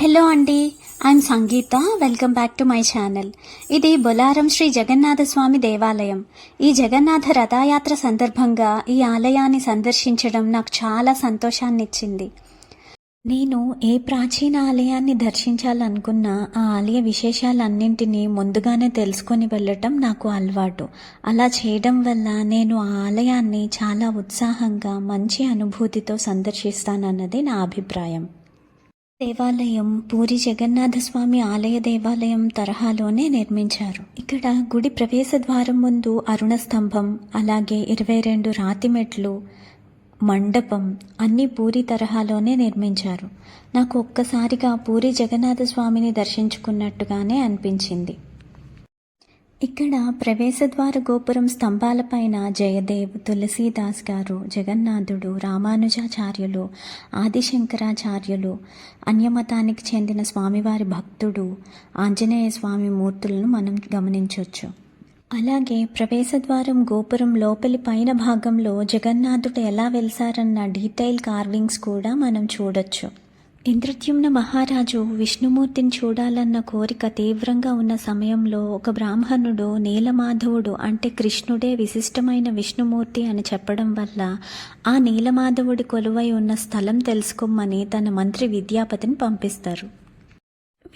Hello అండి I'm Sangeetha welcome back to my channel. ఇది బొలారం శ్రీ జగన్నాథ స్వామి దేవాలయం. ఈ జగన్నాథ రథయాత్ర సందర్భంగా ఈ ఆలయాన్ని సందర్శించడం నాకు చాలా సంతోషాన్ని ఇచ్చింది నేను ఏ ప్రాచీన ఆలయాన్ని దర్శించాలనుకున్నా ఆ ఆలయ విశేషాలన్నింటినీ ముందుగానే తెలుసుకొని వెళ్ళటం నాకు అలవాటు. అలా చేయడం వల్ల నేను ఆ ఆలయాన్ని చాలా ఉత్సాహంగా మంచి అనుభూతితో సందర్శిస్తానన్నది నా అభిప్రాయం. దేవాలయం పూరి జగన్నాథస్వామి ఆలయ దేవాలయం తరహాలోనే నిర్మించారు. ఇక్కడ గుడి ప్రవేశ ద్వారం ముందు అరుణ స్తంభం అలాగే ఇరవై రెండు రాతి మెట్లు మండపం అన్ని పూరి తరహాలోనే నిర్మించారు. నాకు ఒక్కసారిగా పూరి జగన్నాథ స్వామిని దర్శించుకున్నట్టుగానే అనిపించింది. ఇక్కడ ప్రవేశద్వార గోపురం స్తంభాలపైన జయదేవ్ తులసీదాస్ గారు జగన్నాథుడు రామానుజాచార్యులు ఆదిశంకరాచార్యులు అన్యమతానికి చెందిన స్వామివారి భక్తుడు ఆంజనేయ స్వామి మూర్తులను మనం గమనించవచ్చు అలాగే ప్రవేశద్వారం గోపురం లోపలి పైన భాగంలో జగన్నాథుడు ఎలా వెలిసారన్న డీటెయిల్ కార్వింగ్స్ కూడా మనం చూడొచ్చు. ఇంద్రద్యుమ్న మహారాజు విష్ణుమూర్తిని చూడాలన్న కోరిక తీవ్రంగా ఉన్న సమయంలో ఒక బ్రాహ్మణుడు నీలమాధవుడు అంటే కృష్ణుడే విశిష్టమైన విష్ణుమూర్తి అని చెప్పడం వల్ల ఆ నీలమాధవుడి కొలువై ఉన్న స్థలం తెలుసుకోమని తన మంత్రి విద్యాపతిని పంపిస్తారు.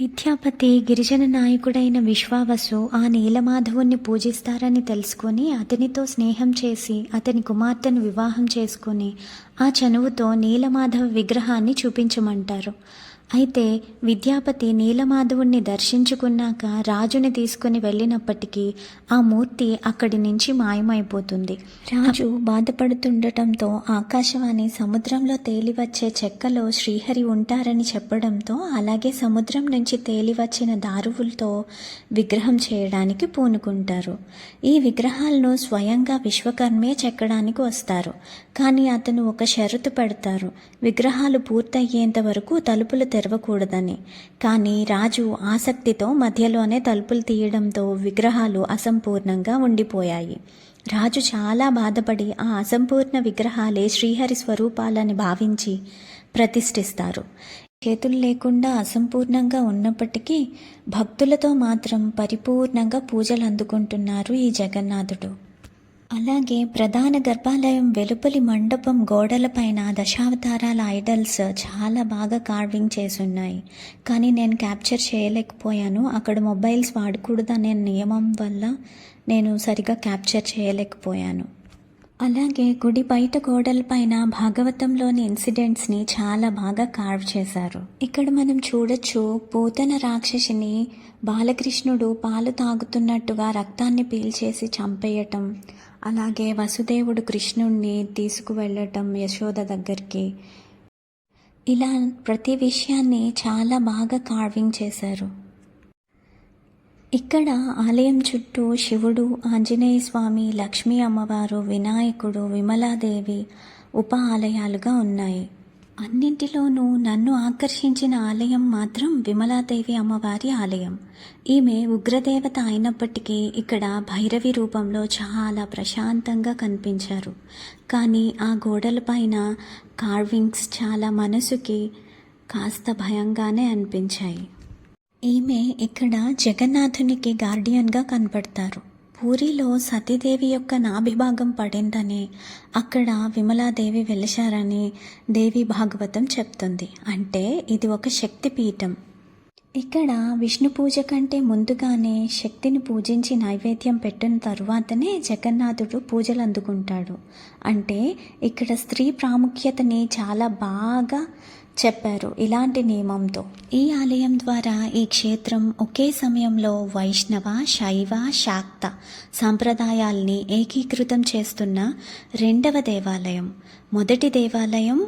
విద్యాపతి గిరిజన నాయకుడైన విశ్వావసు ఆ నీలమాధవుణ్ణి పూజిస్తారని తెలుసుకొని అతనితో స్నేహం చేసి అతని కుమార్తెను వివాహం చేసుకొని ఆ చనువుతో నీలమాధవ విగ్రహాన్ని చూపించమంటారు. అయితే విద్యాపతి నీలమాధవుణ్ణి దర్శించుకున్నాక రాజుని తీసుకుని వెళ్ళినప్పటికీ ఆ మూర్తి అక్కడి నుంచి మాయమైపోతుంది. రాజు బాధపడుతుండటంతో ఆకాశవాణి సముద్రంలో తేలివచ్చే చెక్కలో శ్రీహరి ఉంటారని చెప్పడంతో అలాగే సముద్రం నుంచి తేలివచ్చిన దారువులతో విగ్రహం చేయడానికి పూనుకుంటారు. ఈ విగ్రహాలను స్వయంగా విశ్వకర్మే చెక్కడానికి వస్తారు. కానీ అతను ఒక షరతు పెడతారు. విగ్రహాలు పూర్తయ్యేంత వరకు తలుపులు తెరవకూడదని. కానీ రాజు ఆసక్తితో మధ్యలోనే తలుపులు తీయడంతో విగ్రహాలు అసంపూర్ణంగా ఉండిపోయాయి. రాజు చాలా బాధపడి ఆ అసంపూర్ణ విగ్రహాలే శ్రీహరి స్వరూపాలని భావించి ప్రతిష్ఠిస్తారు. చేతులు లేకుండా అసంపూర్ణంగా ఉన్నప్పటికీ భక్తులతో మాత్రం పరిపూర్ణంగా పూజలు అందుకుంటున్నారు ఈ జగన్నాథుడు. అలాగే ప్రధాన గర్భాలయం వెలుపలి మండపం గోడలపైన దశావతారాల ఐడల్స్ చాలా బాగా కార్వింగ్ చేసున్నాయి. కానీ నేను క్యాప్చర్ చేయలేకపోయాను. అక్కడ మొబైల్స్ వాడకూడదనే నియమం వల్ల నేను సరిగా క్యాప్చర్ చేయలేకపోయాను. అలాగే గుడి బయట గోడలపైన భాగవతంలోని ఇన్సిడెంట్స్ని చాలా బాగా కార్వ్ చేశారు. ఇక్కడ మనం చూడొచ్చు పూతన రాక్షసిని బాలకృష్ణుడు పాలు తాగుతున్నట్టుగా రక్తాన్ని పీల్చేసి చంపేయటం అలాగే వసుదేవుడు కృష్ణుణ్ణి తీసుకువెళ్ళటం యశోద దగ్గరికి. ఇలా ప్రతి విషయాన్ని చాలా బాగా కార్వింగ్ చేశారు. ఇక్కడ ఆలయం చుట్టూ శివుడు ఆంజనేయ స్వామి లక్ష్మీ అమ్మవారు వినాయకుడు విమలాదేవి ఉప ఆలయాలుగా ఉన్నాయి. అన్నింటిలోనూ నన్ను ఆకర్షించిన ఆలయం మాత్రం విమలాదేవి అమ్మవారి ఆలయం. ఈమె ఉగ్రదేవత అయినప్పటికీ ఇక్కడ భైరవి రూపంలో చాలా ప్రశాంతంగా కనిపించారు. కానీ ఆ గోడలపైన కార్వింగ్స్ చాలా మనసుకి కాస్త భయంగానే అనిపించాయి. ఈమె ఇక్కడ జగన్నాథునికి గార్డియన్గా కనపడతారు. ఊరిలో సతీదేవి యొక్క నాభిభాగం పడిందని అక్కడ విమలాదేవి వెలిశారని దేవి భాగవతం చెప్తుంది. అంటే ఇది ఒక శక్తి పీఠం ఇక్కడ విష్ణు పూజ కంటే ముందుగానే శక్తిని పూజించి నైవేద్యం పెట్టిన తరువాతనే జగన్నాథుడు పూజలు అందుకుంటాడు అంటే ఇక్కడ స్త్రీ ప్రాముఖ్యతని చాలా బాగా చెప్పారు ఇలాంటి నియమంతో. ఈ ఆలయం ద్వారా ఈ క్షేత్రం ఒకే సమయంలో వైష్ణవ శైవ శాక్త సాంప్రదాయాల్ని ఏకీకృతం చేస్తున్న రెండవ దేవాలయం. మొదటి దేవాలయం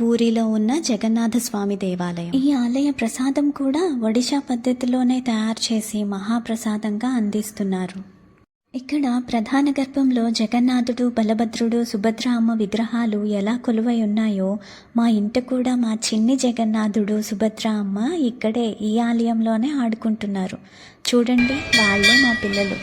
పూరిలో ఉన్న జగన్నాథ స్వామి దేవాలయం. ఈ ఆలయ ప్రసాదం కూడా ఒడిశా పద్ధతిలోనే తయారు చేసి మహాప్రసాదంగా అందిస్తున్నారు. ఇక్కడ ప్రధాన గర్భంలో జగన్నాథుడు బలభద్రుడు సుభద్ర అమ్మ విగ్రహాలు ఎలా కొలువై ఉన్నాయో మా ఇంట కూడా మా చిన్ని జగన్నాథుడు సుభద్ర అమ్మ ఇక్కడే ఈ ఆలయంలోనే ఆడుకుంటున్నారు. చూడండి వాళ్ళే మా పిల్లలు.